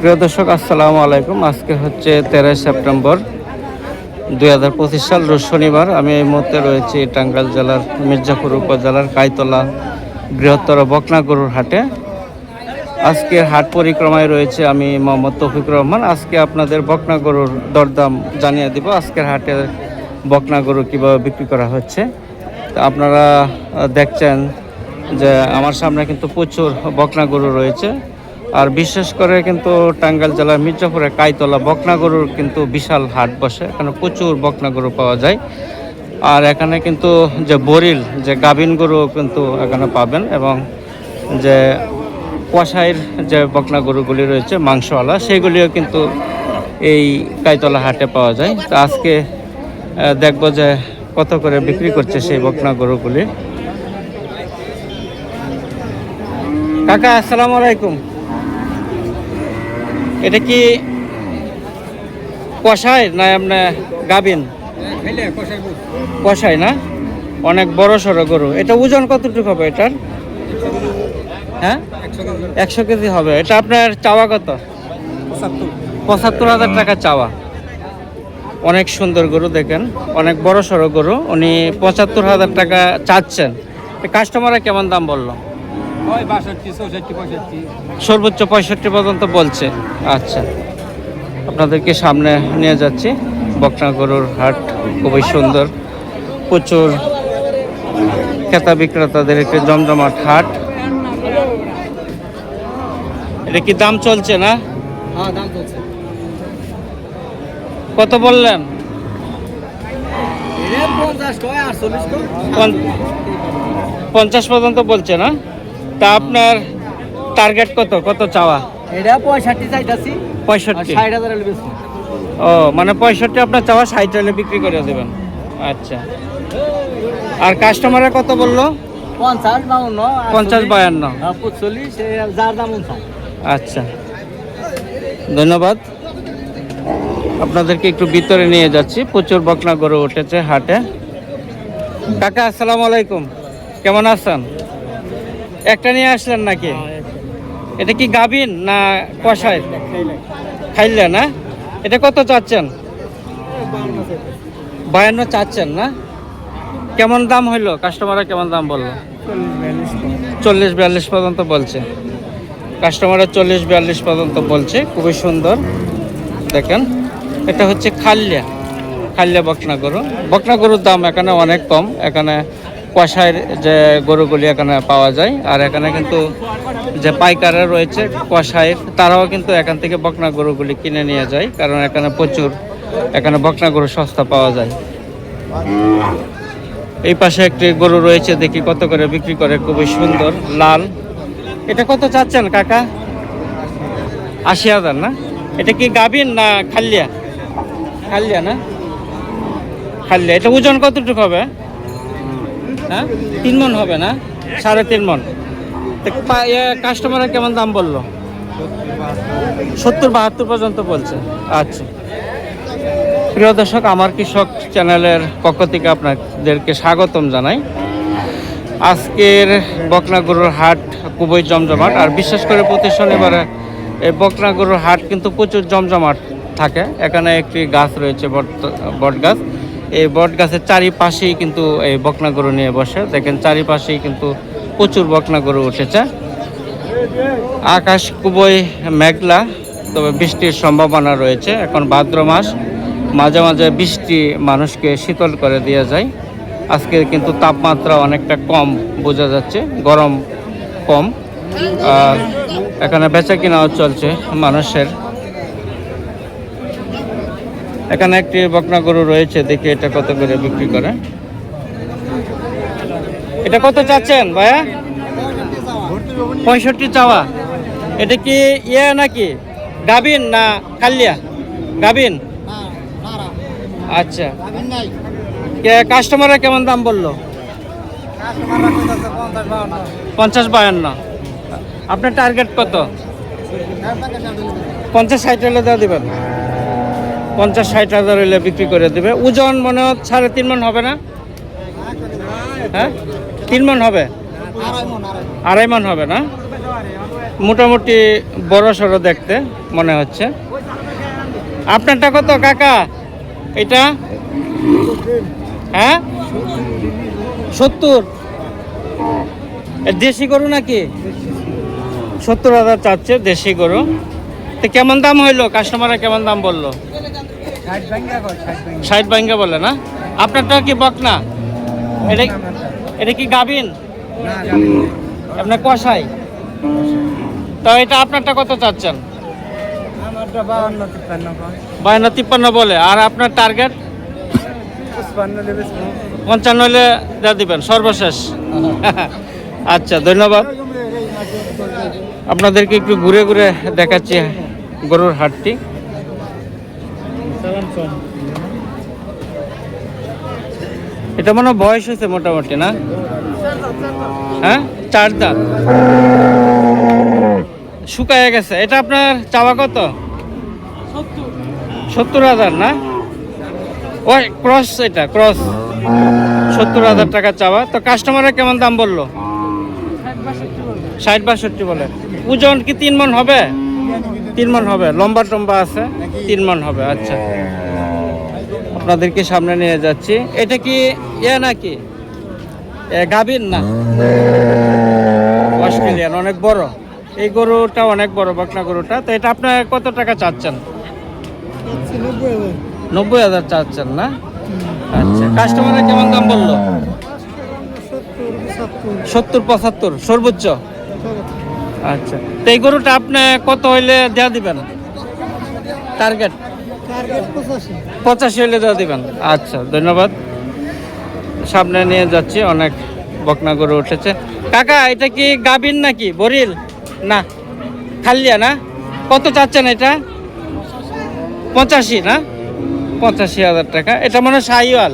প্রিয় দর্শক, আসসালামু আলাইকুম। আজকে হচ্ছে তেরোই সেপ্টেম্বর দুই হাজার পঁচিশ সাল রোজ শনিবার। আমি এই মুহূর্তে রয়েছি টাঙ্গাইল জেলার মির্জাপুর উপজেলার কাইতলা বৃহত্তর বকনা গরুর হাটে। আজকের হাট পরিক্রমায় রয়েছে আমি মোহাম্মদ তৌফিকুর রহমান। আজকে আপনাদের বকনা গরুর দরদাম জানিয়ে দিব, আজকের হাটে বকনা গরু কীভাবে বিক্রি করা হচ্ছে। আপনারা দেখছেন যে আমার সামনে কিন্তু প্রচুর বকনা গরু রয়েছে। আর বিশেষ করে কিন্তু টাঙ্গাইল জেলার মির্জাপুরে কাইতলা বকনা গরুর কিন্তু বিশাল হাট বসে। এখানে প্রচুর বকনা গরু পাওয়া যায়। আর এখানে কিন্তু যে বরিল, যে গাভিন গরু কিন্তু এখানে পাবেন এবং যে কষাইয়ের যে বকনা গরুগুলি রয়েছে, মাংসওয়ালা, সেগুলিও কিন্তু এই কাইতলা হাটে পাওয়া যায়। তো আজকে দেখব যে কত করে বিক্রি করছে সেই বকনা গরুগুলি। কাকা, আসসালামু আলাইকুম। এটা কি কষাই না এমনি গাবিন? কষাই না? অনেক বড় সড়ো গরু। এটা ওজন কতটুকু হবে এটার? হ্যাঁ? একশো কেজি হবে। এটা আপনার চাওয়া কত? পঁচাত্তর হাজার টাকা চাওয়া। অনেক সুন্দর গরু দেখেন। অনেক বড় সড়ো গরু। উনি পঁচাত্তর হাজার টাকা চাচ্ছেন। কাস্টমাররা কেমন দাম বলল? সর্বোচ্চ পঁয়ষট্টি পর্যন্ত বলছে। আচ্ছা। আপনাদেরকে সামনে নিয়ে যাচ্ছি। বকনা গরুর হাট খুবই সুন্দর। প্রচুর ক্রেতা বিক্রেতাদের একটি জমজমাট হাট। এটা কি দাম চলছে না? হ্যাঁ দাম কত বললেন? পঞ্চাশ পর্যন্ত বলছে না? তা আপনার টার্গেট কত? কত চাওয়া? এটা পঁয়ষট্টি চাইতাছি। পঁয়ষট্টি। ষাট হাজার বেশি। ও মানে পঁয়ষট্টি আপনার চাওয়া ষাট হলে বিক্রি করে দেবেন। আচ্ছা। আর কাস্টমাররা কত বলল? পঞ্চাশ বাউন্ন পঞ্চাশ বায়ান্ন। পঁচল্লিশ যার দাম আচ্ছা। ধন্যবাদ। আপনাদেরকে একটু ভিতরে নিয়ে যাচ্ছি। প্রচুর বকনা গরু উঠেছে হাটে। কাকা আসসালামু আলাইকুম। কেমন আছেন? একটা নিয়ে আসলেন নাকি? এটা কি গাবিন না কষায়? খাইলে না? এটা কত চাচ্ছেন? বায়ান্ন চাচ্ছেন না? কেমন দাম হইল? কাস্টমাররা কেমন দাম বলল? চল্লিশ বিয়াল্লিশ পর্যন্ত বলছে। কাস্টমাররা চল্লিশ বিয়াল্লিশ পর্যন্ত বলছে। খুবই সুন্দর। দেখেন এটা হচ্ছে খাল্লিয়া। খাল্লিয়া বকনা গরু। বকনা গরুর দাম এখানে অনেক কম। এখানে কষায়ের যে গরুগুলি এখানে পাওয়া যায়, আর এখানে কিন্তু যে পাইকাররা রয়েছে কষায়ের তারাও কিন্তু এখান থেকে বকনা গরুগুলি কিনে নিয়ে যায়, কারণ এখানে প্রচুর, এখানে বকনা গরু সস্তা পাওয়া যায়। এই পাশে একটি গরু রয়েছে, দেখি কত করে বিক্রি করে, খুবই সুন্দর, লাল। এটা কত চাচ্ছেন কাকা? আশি হাজার না? এটা কি গাভিন না খাল্লিয়া? খাল্লিয়া না? খাল্লিয়া। এটা ওজন কতটুকু হবে? হ্যাঁ? তিন মন হবে না? সাড়ে তিন মন কাস্টমাররা কেমন দাম বলল? সত্তর বাহাত্তর পর্যন্ত বলছে। আচ্ছা। প্রিয় দর্শক, আমার কৃষক চ্যানেলের পক্ষ থেকে আপনাদেরকে স্বাগতম জানাই। আজকের বকনা গরুর হাট খুবই জমজমাট, আর বিশেষ করে প্রতি শনিবারে এই বকনা গরুর হাট কিন্তু প্রচুর জমজমাট থাকে। এখানে একটি গাছ রয়েছে, বট গাছ এই বট গাছের চারিপাশেই কিন্তু এই বকনা গরু নিয়ে বসে। দেখেন চারিপাশেই কিন্তু প্রচুর বকনা গরু উঠেছে। আকাশ খুবই মেঘলা, তবে বৃষ্টির সম্ভাবনা রয়েছে। এখন ভাদ্র মাস, মাঝে মাঝে বৃষ্টি মানুষকে শীতল করে দিয়ে যায়। আজকে কিন্তু তাপমাত্রা অনেকটা কম, বোঝা যাচ্ছে। গরম কম। এখানে বেচা কিনাও চলছে মানুষের। এখানে একটি বকনা গরু রয়েছে, দেখি এটা কত করে বিক্রি করে। এটা কত চাচ্ছেন ভাইয়া? পঁয়ষট্টি চাওয়া। এটা কি ইয়ে নাকি? গাবিন না কালিয়া গাবিন আচ্ছা। কাস্টমাররা কেমন দাম বলল? পঞ্চাশ বায়ান্ন আপনার টার্গেট কত? পঞ্চাশ ষাট হলে দেওয়া দেবেন। পঞ্চাশ, ষাট হাজার হইলে বিক্রি করে দেবে। ওজন মনে হয় সাড়ে তিন মন হবে না? হ্যাঁ? তিন মন হবে? আড়াই মন হবে না? মোটামুটি বড় সড়ো দেখতে মনে হচ্ছে। আপনারটা কত কাকা? এটা? হ্যাঁ? সত্তর। দেশি গরু নাকি? সত্তর হাজার চাচ্ছে দেশি গরু। তো কেমন দাম হইল? কাস্টমাররা কেমন দাম বলল? ষাট ব্যাঙ্গে বলে না? আপনারটা কি বক না এটা এটা কি গাবিন আপনার কষাই তো এটা আপনারটা কত চাচ্ছেন? বায়ান্ন তিপ্পান্ন বলে। আর আপনার টার্গেট? পঞ্চান্ন হলে দেওয়া দিবেন সর্বশেষ। আচ্ছা ধন্যবাদ। আপনাদেরকে একটু ঘুরে ঘুরে দেখাচ্ছি গরুর হাটটি। এটা মনে বয়স হয়েছে মোটামুটি, না? হ্যাঁ? চার দাঁত। শুকায় গেছে। এটা আপনার চাওয়া কত? সত্তর হাজার, না? ওই, ক্রস এটা, ক্রস। সত্তর হাজার টাকা চাওয়া। তো কাস্টমাররা কেমন দাম বলল? ষাট বাষট্টি বলে। ওজন কি তিন মন হবে? তিন মন হবে লম্বা টম্বা আছে তিন মন হবে আচ্ছা। আপনাদেরকে সামনে নিয়ে যাচ্ছি। এটা কি ইয়ে নাকি? এ, গাভীর না? অস্ট্রেলিয়ান অনেক বড়। এই গরুটা অনেক বড় বকনা গরুটা। তো এটা আপনার কত টাকা চাচ্ছেন? নব্বই হাজার চাচ্ছেন না? আচ্ছা কাস্টমাররা কেমন দাম বলল? সত্তর পঁচাত্তর সর্বোচ্চ? আচ্ছা। তো এই গরুটা আপনি কত হইলে দেওয়া দিবেন? টার্গেট পঁচাশি। হইলে দেওয়া দিবেন। আচ্ছা ধন্যবাদ। সামনে নিয়ে যাচ্ছি অনেক বকনা গরু উঠেছে। কাকা এটা কি গাবিন নাকি? বরিল? না। খালিয়া না? কত চাচ্ছেন এটা? পঁচাশি না? পঁচাশি হাজার টাকা। এটা মনে হয় শাহিওয়াল।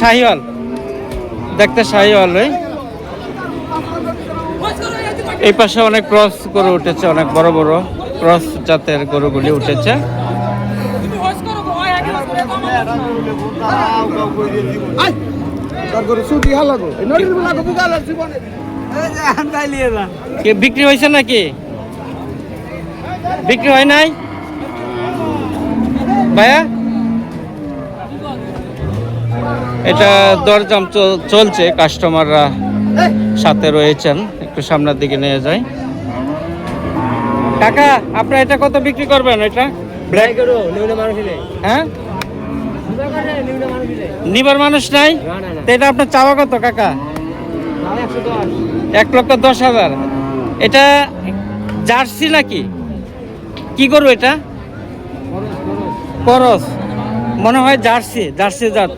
শাহিওয়াল। দেখতে শাহিওয়াল ওই এই পাশে অনেক ক্রস গরু উঠেছে, অনেক বড় বড় ক্রস জাতের গরুগুলি উঠেছে। বিক্রি হয়েছে নাকি? বিক্রি হয় নাই? ভাইয়া? এটা দরজাম চল- চলছে কাস্টমাররা সাথে রয়েছেন। একটু সামনের দিকে নিয়ে যাই। কাকা আপনার এটা কত বিক্রি করবেন এটা? ব্ল্যাক হ্যাঁ? নিবার মানুষ নাই? তো এটা আপনার চাওয়া কত কাকা? এক লক্ষ দশ হাজার। এটা জার্সি নাকি? কি গরু এটা? করস মনে হয় জার্সি জার্সি জাত।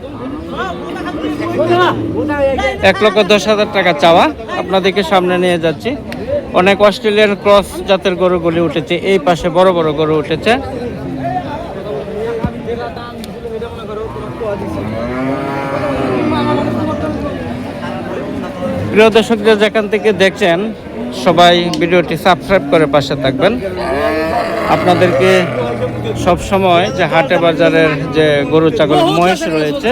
এক লক্ষ দশ হাজার টাকা চাওয়া। আপনাদেরকে সামনে নিয়ে যাচ্ছি। অনেক অস্ট্রেলিয়ান ক্রস জাতের গরুগুলি উঠেছে। এই পাশে বড় বড় গরু উঠেছে। প্রিয় দর্শকরা যেখান থেকে দেখছেন, সবাই ভিডিওটি সাবস্ক্রাইব করে পাশে থাকবেন। আপনাদেরকে সব সময় যে হাটে বাজারের যে গরু, ছাগল মহেশ রয়েছে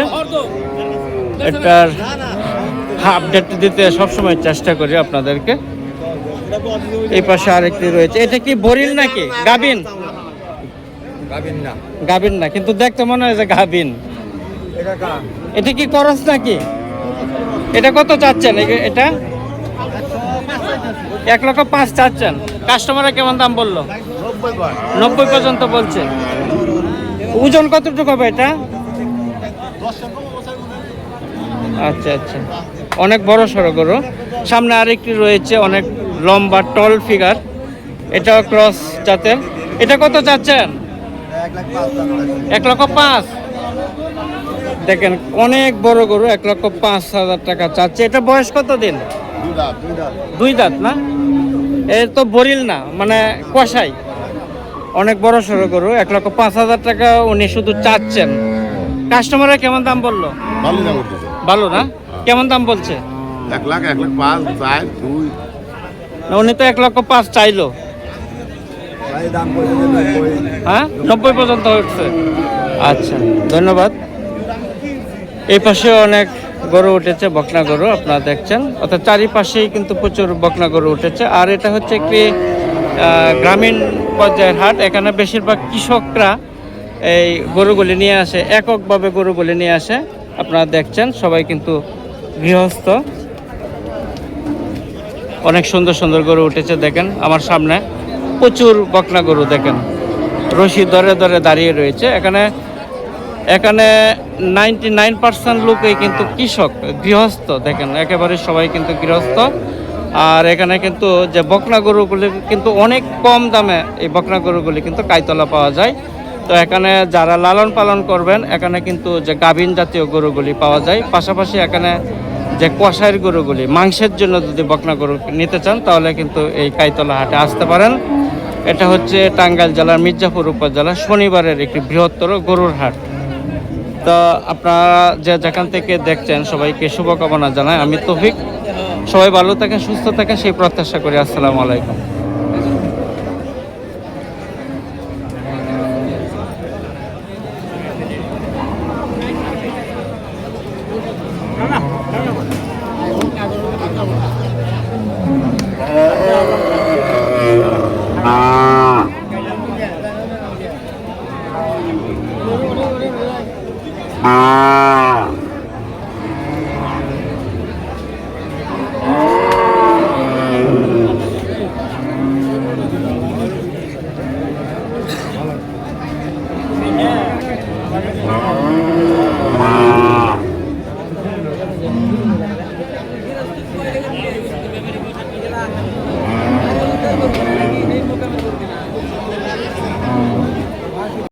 এটার আপডেট দিতে সবসময় চেষ্টা করি আপনাদেরকে। এই পাশে আরেকটি রয়েছে। এটা কি বরিল নাকি? গাবিন? গাবিন না। কিন্তু দেখতে মনে হয় যে গাবিন। এটা কি করস নাকি? এটা কত চাচ্ছেন? এটা? এক লক্ষ পাঁচ চাচ্ছেন। কাস্টমাররা কেমন দাম বলল? নব্বই পর্যন্ত বলছে। ওজন কতটুকু হবে এটা? আচ্ছা আচ্ছা। অনেক বড় সড়ো গরু। সামনে আরেকটি রয়েছে, অনেক লম্বা টল ফিগার এটাও ক্রস জাতের। এটা কত চাচ্ছেন? এক লক্ষ পাঁচ। দেখেন, অনেক বড় গরু, এক লক্ষ পাঁচ হাজার টাকা চাচ্ছে। এটা বয়স কত দিন দুই দাঁত, না? এর তো বরিল না মানে কষাই। অনেক বড় সড়ো গরু, এক লক্ষ পাঁচ হাজার টাকা উনি শুধু চাচ্ছেন। কাস্টমাররা কেমন দাম বলল? ভালো দাম ভালো না? কেমন দাম বলছে? এক লাখ এক লাখ পাঁচ চার দুই। না, উনি তো এক লক্ষ পাঁচ চাইলো। হ্যাঁ? নব্বই পর্যন্ত হচ্ছে। আচ্ছা ধন্যবাদ। এই পাশে অনেক গরু উঠেছে বকনা গরু আপনারা দেখছেন। অর্থাৎ চারিপাশেই কিন্তু প্রচুর বকনা গরু উঠেছে। আর এটা হচ্ছে একটি গ্রামীণ পর্যায়ের হাট। এখানে বেশিরভাগ কৃষকরা এই গরুগুলি নিয়ে আসে এককভাবে গরুগুলি নিয়ে আসে। আপনারা দেখছেন, সবাই কিন্তু গৃহস্থ। অনেক সুন্দর সুন্দর গরু উঠেছে, দেখেন, আমার সামনে। প্রচুর বকনা গরু, দেখেন। রশি দরে দরে দাঁড়িয়ে রয়েছে। এখানে এখানে নাইনটি নাইন পার্সেন্ট লোকই কিন্তু কৃষক, গৃহস্থ, দেখেন, একেবারে সবাই কিন্তু গৃহস্থ। আর এখানে কিন্তু যে বকনা গরুগুলি কিন্তু অনেক কম দামে এই বকনা গরুগুলি কিন্তু কাইতলা পাওয়া যায়। তো এখানে যারা লালন পালন করবেন, এখানে কিন্তু যে গাভীন জাতীয় গরুগুলি পাওয়া যায়। পাশাপাশি এখানে যে কষাইয়ের গরুগুলি, মাংসের জন্য যদি বকনা গরু নিতে চান, তাহলে কিন্তু এই কাইতলা হাটে আসতে পারেন। এটা হচ্ছে টাঙ্গাইল জেলার মির্জাপুর উপজেলা শনিবারের একটি বৃহত্তর গরুর হাট। তো আপনারা যে যেখান থেকে দেখছেন, সবাইকে শুভকামনা জানাই। আমি তৌফিক। সবাই ভালো থাকেন, সুস্থ থাকেন, সেই প্রত্যাশা করি। আসসালামু আলাইকুম।